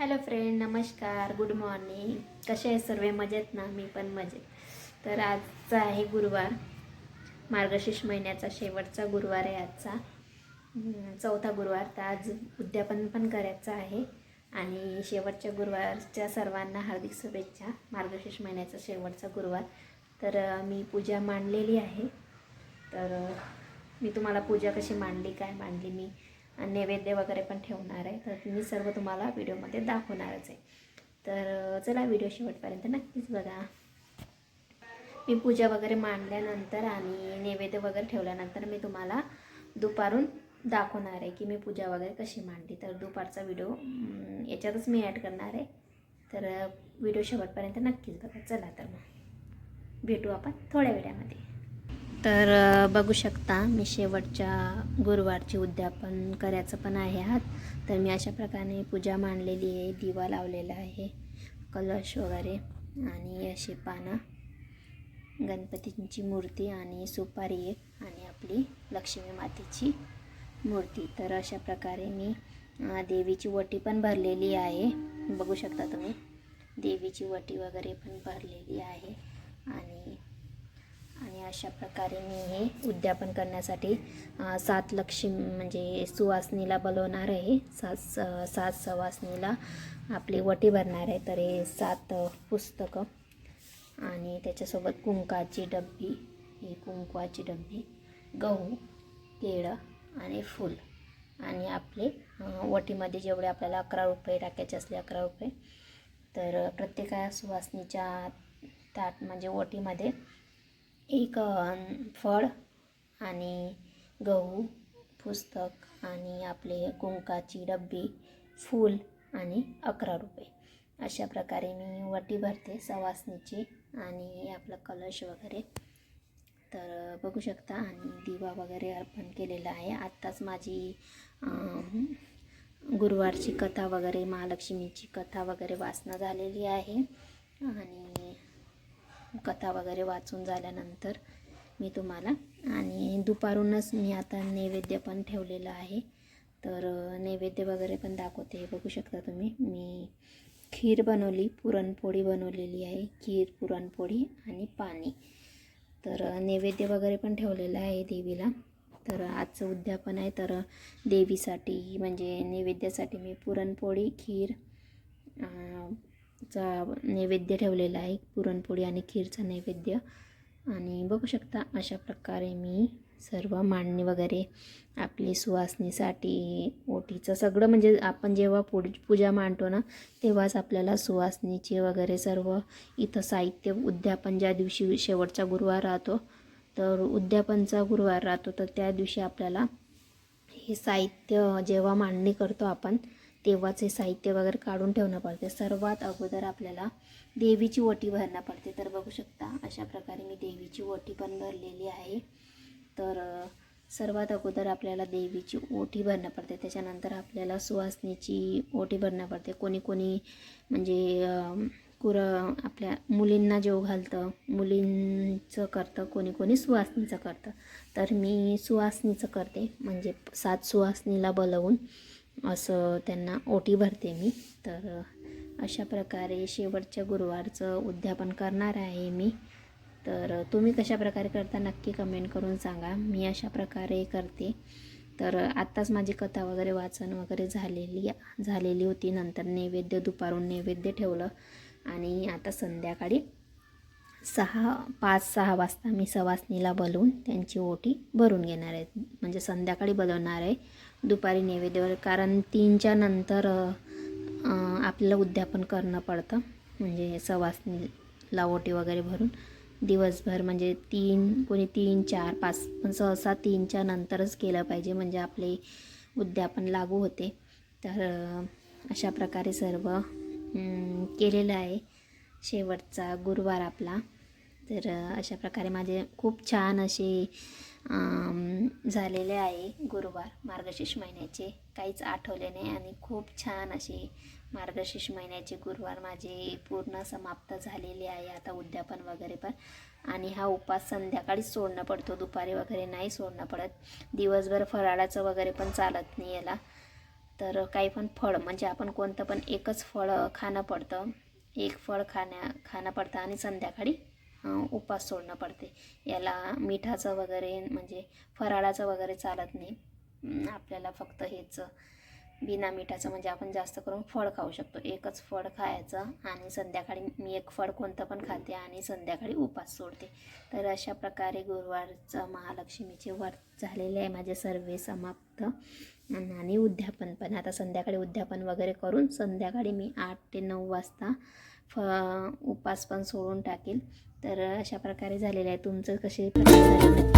Hello friend नमस्कार good morning कसे आहे सर्व? मजेत ना? मी पण मजेत. तर आजचा आहे गुरुवार. मार्गशीर्ष महिन्याचा शेवटचा गुरुवार आहे आजचा. चौथा गुरुवार. तर आज उद्यापन पण करायचं आहे. आणि शेवटच्या गुरुवारच्या सर्वांना हार्दिक शुभेच्छा. मार्गशीर्ष महिन्याचा शेवटचा गुरुवार. तर मी पूजा मांडलेली आहे. तर मी तुम्हाला पूजा कशी मांडली काय मांडली मी नैवेद्य वगैरे पण ठेवणार आहे. तर मी सर्व तुम्हाला व्हिडिओमध्ये दाखवणारच आहे. तर चला व्हिडिओ शेवटपर्यंत नक्कीच बघा. मी पूजा वगैरे मांडल्यानंतर आणि नैवेद्य वगैरे ठेवल्यानंतर मी तुम्हाला दुपारून दाखवणार आहे की मी पूजा वगैरे कशी मांडली. तर दुपारचा व्हिडिओ याच्यातच मी ॲड करणार आहे. तर व्हिडिओ शेवटपर्यंत नक्कीच बघा. चला तर मग. भेटू आपण थोड्या वेळामध्ये. तर बघू शकता मी शेवटच्या गुरुवारची उद्यापन करायचं पण आहे आहात तर मी अशा प्रकारे पूजा मांडलेली आहे दिवा लावलेला आहे कलश वगैरे आणि अशी पानं. गणपतींची मूर्ती आणि सुपारी एक आणि आपली लक्ष्मी मातेची मूर्ती. तर अशा प्रकारे मी देवीची वटी पण भरलेली आहे. बघू शकता तुम्ही देवीची वटी वगैरे पण भरलेली आहे. आणि आणि अशा प्रकारे मी हे उद्यापन करण्यासाठी सात लक्ष्मी म्हणजे सुवासनीला बोलवणार आहे. सात स- सात सवासनीला आपली वटी भरणार आहे. तर हे सात पुस्तकं आणि त्याच्यासोबत कुंकाची डब्बी ही कुंकवाची डब्बी गहू केळं आणि फूल आणि आपले वटीमध्ये जेवढे आपल्याला अकरा रुपये टाकायचे असले अकरा रुपये तर प्रत्येका सुवासनीच्या ताट म्हणजे वटीमध्ये एक फळ आणि गहू पुस्तक आणि आपले कुंकाची डब्बी फूल आणि अकरा रुपये. अशा प्रकारे मी वटी भरते सवासनीची आणि आपला कलश वगैरे. तर बघू शकता आणि दिवा वगैरे अर्पण केलेला आहे. आत्ताच माझी गुरुवारची कथा वगैरे महालक्ष्मीची कथा वगैरे वाचना झालेली आहे. आणि कथा वगैरे वाचून झाल्यानंतर मी तुम्हाला आणि दुपारूनच मी आता नैवेद्य पण ठेवलेलं आहे. तर नैवेद्य वगैरे पण दाखवते. बघू शकता तुम्ही. मी खीर बनवली पुरणपोळी बनवलेली आहे. खीर पुरणपोळी आणि पाणी. तर नैवेद्य वगैरे पण ठेवलेलं आहे देवीला. तर आजचं उद्यापन आहे. तर देवीसाठी म्हणजे नैवेद्यासाठी मी पुरणपोळी खीर चा नैवेद्य ठेवलेला आहे. पुरणपोळी आणि खीरचा नैवेद्य. आणि बघू शकता अशा प्रकारे मी सर्व मांडणी वगैरे आपली सुवासनीसाठी ओटीचं सगळं म्हणजे आपण जेव्हा पूज पूजा मांडतो ना तेव्हाच आपल्याला सुवासनीचे वगैरे सर्व इथं साहित्य उद्यापन ज्या दिवशी शेवटचा गुरुवार राहतो तर उद्यापनचा गुरुवार राहतो तर त्या दिवशी आपल्याला हे साहित्य जेव्हा मांडणी करतो आपण तेव्हाच हे साहित्य वगैरे काढून ठेवणं पडते. सर्वात अगोदर आपल्याला देवीची ओटी भरणं पडते. तर बघू शकता अशा प्रकारे मी देवीची ओटी पण भरलेली आहे. तर सर्वात अगोदर आपल्याला देवीची ओटी भरणं पडते. त्याच्यानंतर आपल्याला सुवासनीची ओटी भरणं पडते. कोणी कोणी म्हणजे कुर आपल्या मुलींना जेव घालतं मुलींचं करतं कोणी कोणी सुवासनीचं करतं. तर मी सुवासनीचं करते. म्हणजे सात सुवासनीला बोलवून असं त्यांना ओटी भरते मी. तर अशा प्रकारे शेवटच्या गुरुवारचं उद्यापन करणार आहे मी. तर तुम्ही कशा प्रकारे करता नक्की कमेंट करून सांगा. मी अशा प्रकारे करते. तर आत्ताच माझी कथा वगैरे वाचन वगैरे झालेली झालेली होती. नंतर नैवेद्य दुपारून नैवेद्य ठेवलं. आणि आता संध्याकाळी सहा पाच सहा वाजता मी सवासनीला बोलवून त्यांची ओटी भरून घेणार आहे. म्हणजे संध्याकाळी बोलवणार आहे. दुपारी नैवेद्यावर कारण तीनच्या नंतर आपल्याला उद्यापन करणं पडतं. म्हणजे सवासनी ओटी वगैरे भरून दिवसभर. म्हणजे तीन कोणी तीन चार पाच पण सहसा तीनच्या नंतरच केलं पाहिजे. म्हणजे आपले उद्यापन लागू होते. तर अशा प्रकारे सर्व केलेलं आहे. शेवटचा गुरुवार आपला. तर अशा प्रकारे माझे खूप छान असे झालेले आहे गुरुवार मार्गशीर्ष महिन्याचे. काहीच आठवले नाही आणि खूप छान असे मार्गशीर्ष महिन्याचे गुरुवार माझे पूर्ण समाप्त झालेले आहे. आता उद्यापन वगैरे पण. आणि हा उपास संध्याकाळीच सोडणं पडतो दुपारी वगैरे नाही सोडणं पडत. दिवसभर फराळाचं वगैरे पण चालत नाही याला. तर काही पण फळ म्हणजे आपण कोणतं पण एकच फळ खाणं पडतं. एक फळ खाण्या खाणं पडतं आणि संध्याकाळी उपास सोडणं पडते. याला मिठाचं वगैरे म्हणजे फराळाचं वगैरे चालत नाही. आपल्याला फक्त हेच बिना मिठाचं म्हणजे आपण जास्त करून फळ खाऊ शकतो. एकच फळ खायचं आणि संध्याकाळी मी एक फळ कोणतं पण खाते आणि संध्याकाळी उपास सोडते. तर अशा प्रकारे गुरुवारचं महालक्ष्मीचे व्रत झालेले आहे. माझे सर्वे समाप्त. आणि उद्यापन पण. आता संध्याकाळी उद्यापन वगैरे करून संध्याकाळी मी आठ ते नऊ वाजता फ उपास पण सोडून टाकेल. तर अशा प्रकारे झालेलं आहे. तुमचं कसे प्रकार